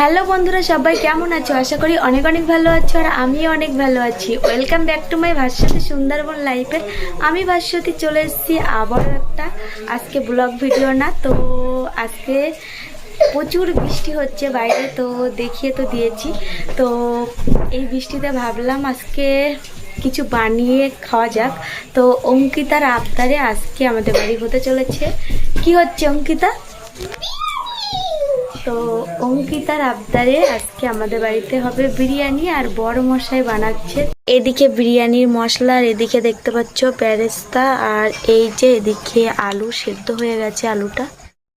Hello বন্ধুরা, সবাই কেমন আছো? আশা করি অনেক অনেক ভালো আছো আর আমিও অনেক ভালো আছি। Welcome back to my Bhaswati Sundarban লাইফে আমি ভাস্বতী চলে এসেছি আবারও একটা আজকে ব্লগ ভিডিও না, তো আজকে প্রচুর বৃষ্টি হচ্ছে বাইরে, তো দেখিয়ে তো দিয়েছি। তো এই বৃষ্টিতে ভাবলাম আজকে কিছু বানিয়ে খাওয়া যাক। তো অঙ্কিতার আবদারে আজকে আমাদের বাড়ি হতে চলেছে। কি হচ্ছে অঙ্কিতা? তো অঙ্কিতার আবদারে আজকে আমাদের বাড়িতে হবে বিরিয়ানি আর বড় মশাই বানাচ্ছে। এদিকে বিরিয়ানির মশলা আর এদিকে দেখতে পাচ্ছ প্যারেস্তা আর এই যে এদিকে আলু সেদ্ধ হয়ে গেছে আলুটা।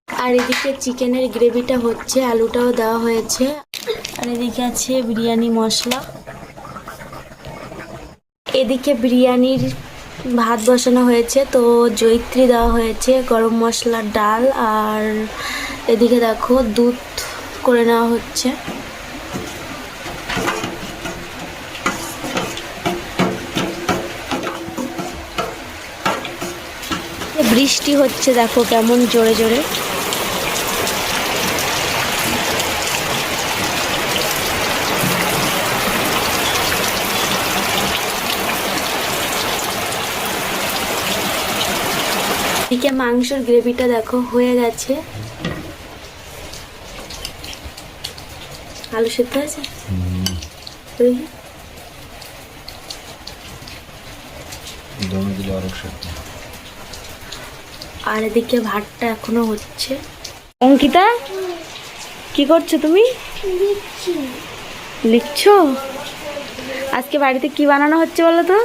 আর এদিকে চিকেনের গ্রেভিটা হচ্ছে, আলুটাও দেওয়া হয়েছে। আর এদিকে আছে বিরিয়ানি মশলা। এদিকে বিরিয়ানির ভাত বসানো হয়েছে, তো জৈত্রী দেওয়া হয়েছে গরম মশলার ডাল আর এদিকে দেখো, দুধ করে নেওয়া হচ্ছে। বৃষ্টি হচ্ছে, দেখো কেমন জোরে জোরে। এদিকে মাংসের গ্রেভিটা দেখো হয়ে গেছে। আলু সেদ্ধ আছে? দমে দিলে আরও সেদ্ধ। আর এদিকে ভাতটা এখনও হচ্ছে। অঙ্কিতা কি করছ তুমি? লিখছো। আজকে বাড়িতে কি বানানো হচ্ছে বলো তো?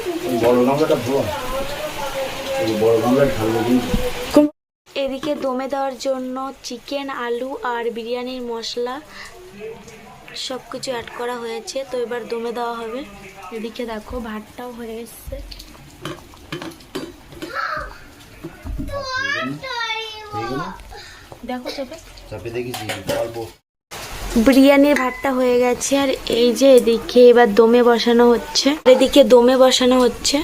এদিকে দমে দেওয়ার জন্য চিকেন আলু আর বিরিয়ানির মশলা সব কিছু অ্যাড করা হয়েছে তো এবার দমে দেওয়া হবে। এদিকে দেখো ভাতটাও হয়ে এসছে। দেখো চেপে চাপে দেখেছি অল্প। বিরিয়ানির ভাতটা হয়ে গেছে আর এই যে এদিকে এবার দমে বসানো হচ্ছে। এদিকে দমে বসানো হচ্ছে।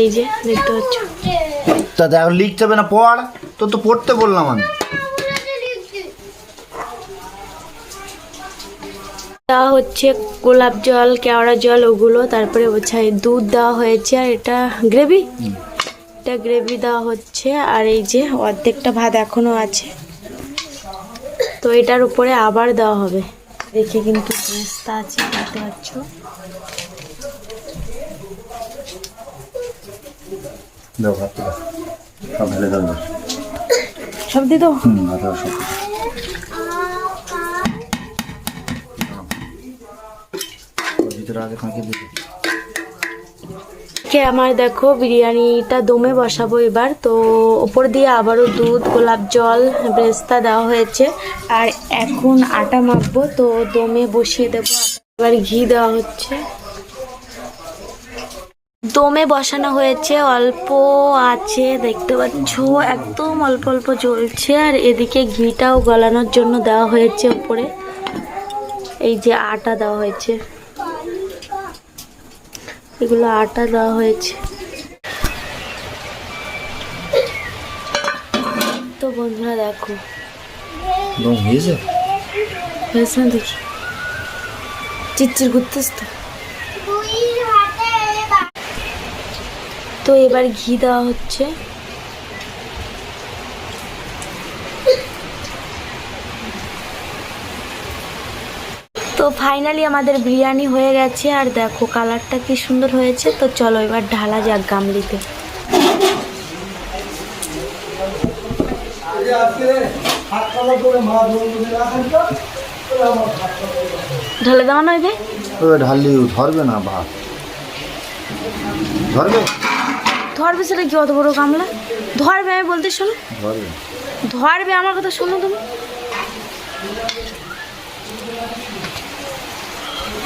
এই যে দেখতে পাচ্ছ? তা লিখতে হবে না পড়। তো তো পড়তে বললাম আমি। দেওয়া হচ্ছে গোলাপ জল কেওড়া জল ওগুলো। তারপরে হচ্ছে দুধ দেওয়া হয়েছে আর এটা গ্রেভি? এটা গ্রেভি দেওয়া হচ্ছে আর এই যে অর্ধেকটা ভাত এখনও আছে। তো এটার উপরে আবার দেওয়া হবে। দেখে কিন্তু বেস্তা আছে দেখতে পাচ্ছ। সব দিয়ে দাও? আমার দেখো, বিরিয়ানিটা দমে বসাবো এবার। তো ওপর দিয়ে আবারও দুধ, গোলাপ জল, ব্রেস্তা দেওয়া হয়েছে। আর এখন আটা মাখবো, তো দমে বসিয়ে দেবো এবার ঘি দেওয়া হচ্ছে। দমে বসানো হয়েছে, অল্প আছে, দেখতে পাচ্ছ, একদম অল্প অল্প জ্বলছে। আর এদিকে ঘিটাও গলানোর জন্য দেওয়া হয়েছে উপরে এই যে আটা দেওয়া হয়েছে। এগুলো আটা দেওয়া হয়েছে। তো বন্ধুরা দেখো। দম হয়েছে হয়েছে না দেখি? চিচ্চির ঘুরতেস তো। তো এবার ঘি দেওয়া হচ্ছে। তো ফাইনালি আমাদের বিরিয়ানি হয়ে গেছে আর দেখো কালারটা কি সুন্দর হয়েছে। তো চলো এবার ঢালা যাক গামলিতে। ঢালে দেওয়া নয় ঢাললি ধরবে না ভাত ধরবে? ধরবে সেটা কি অত বড় গামলা? ধরবে আমি বলতে শোনো। ধরবে। ধরবে আমার কথা শোনো তুমি।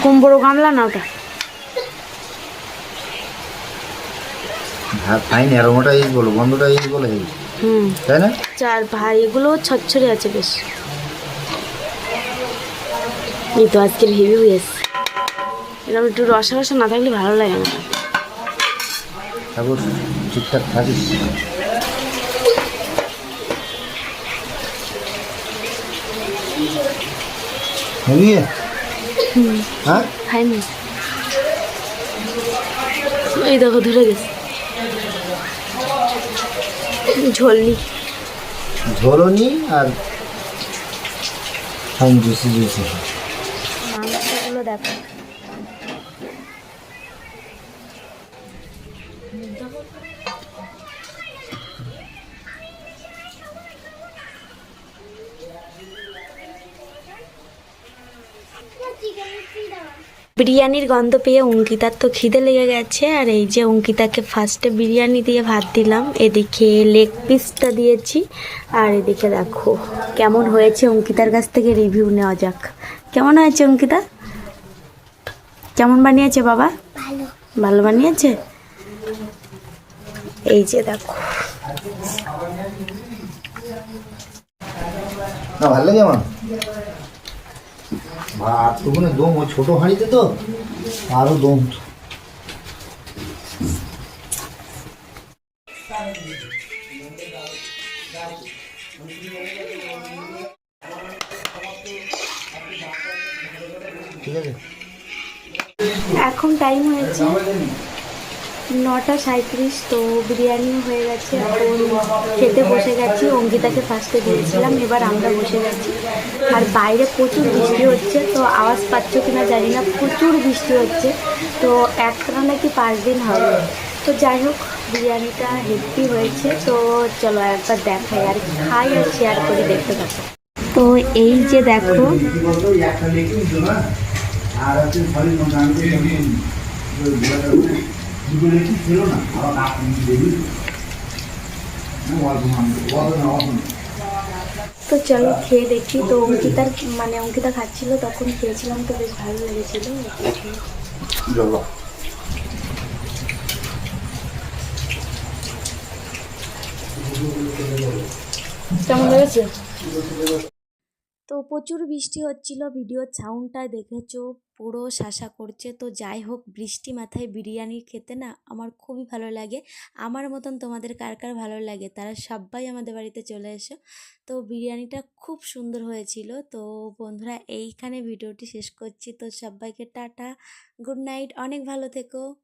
কম বড় গামলা না ওটা? হ্যাঁ ফাইন অ্যারোমাটা এই বলো বন্ধটা বলে হেই হুম। তাই না? চার ভাই এগুলো ছচ্ছরে আছে বেশ। এই তো আজকে ভেবে হয়েছে এরকম একটু রসা রসা না থাকলে ভালো লাগে না। তারপর ঠিকঠাক থাকিস। খাবি হ্যাঁ খাইনি এই দেখো ধরে গেছে ঝোলনি ঝোলনি আর ফাইন জুসি জুসি মাংসগুলো বিরিয়ানির গন্ধ পেয়ে অঙ্কিতার তো খিদে লেগে গেছে আর এই যে অঙ্কিতাকে ফার্স্টে বিরিয়ানি দিয়ে ভাত দিলাম এদিকে লেগ পিসটা দিয়েছি আর এদিকে দেখো কেমন হয়েছে অঙ্কিতার কাছ থেকে রিভিউ নেওয়া যাক। কেমন হয়েছে অঙ্কিতা? কেমন বানিয়েছে বাবা? ভালো। বানিয়েছে? এই যে দেখো। ভালো লাগে আমার? ভাত কোনো দম ওই ছোটো হাঁড়িতে তো আরও দম। ঠিক আছে এখন টাইম হয়েছে। নটা সাঁত্রিশ তো বিরিয়ানিও হয়ে গেছে। এখন খেতে বসে গেছি, অঙ্কিতাকে ফার্স্টে দিয়েছিলাম, এবার আমরা বসে গেছি। আর বাইরে প্রচুর বৃষ্টি হচ্ছে, তো আওয়াজ পাচ্ছ কিনা জানি না, প্রচুর বৃষ্টি হচ্ছে, তো একটা নাকি পাঁচ দিন হবে। তো যাই হোক, বিরিয়ানিটা হেভি হয়েছে, তো চলো একবার দেখাই, আর খাই আর শেয়ার করি, দেখতে থাকো। তো এই যে দেখো আর দুটো লেগে ছিল না? আবার আপনি দেবি তো চলো খেয়ে দেখি। তো অঙ্কিতার মানে অঙ্কিতা খাচ্ছিল তখন খেয়েছিলাম তো বেশ ভালো লেগেছিল। কেমন লেগেছে? তো প্রচুর বৃষ্টি হচ্ছিল ভিডিওর সাউন্ডটায় দেখেছ, পুরো শাসা করছে। তো যাই হোক, বৃষ্টি মাথায় বিরিয়ানি খেতে না আমার খুবই ভালো লাগে। আমার মতন তোমাদের কার কার ভালো লাগে? তারা সবাই আমাদের বাড়িতে চলে এসো। তো বিরিয়ানিটা খুব সুন্দর হয়েছিল। তো বন্ধুরা, এইখানে ভিডিওটি শেষ করছি। তো সবাইকে টাটা, গুড নাইট, অনেক ভালো থেকো।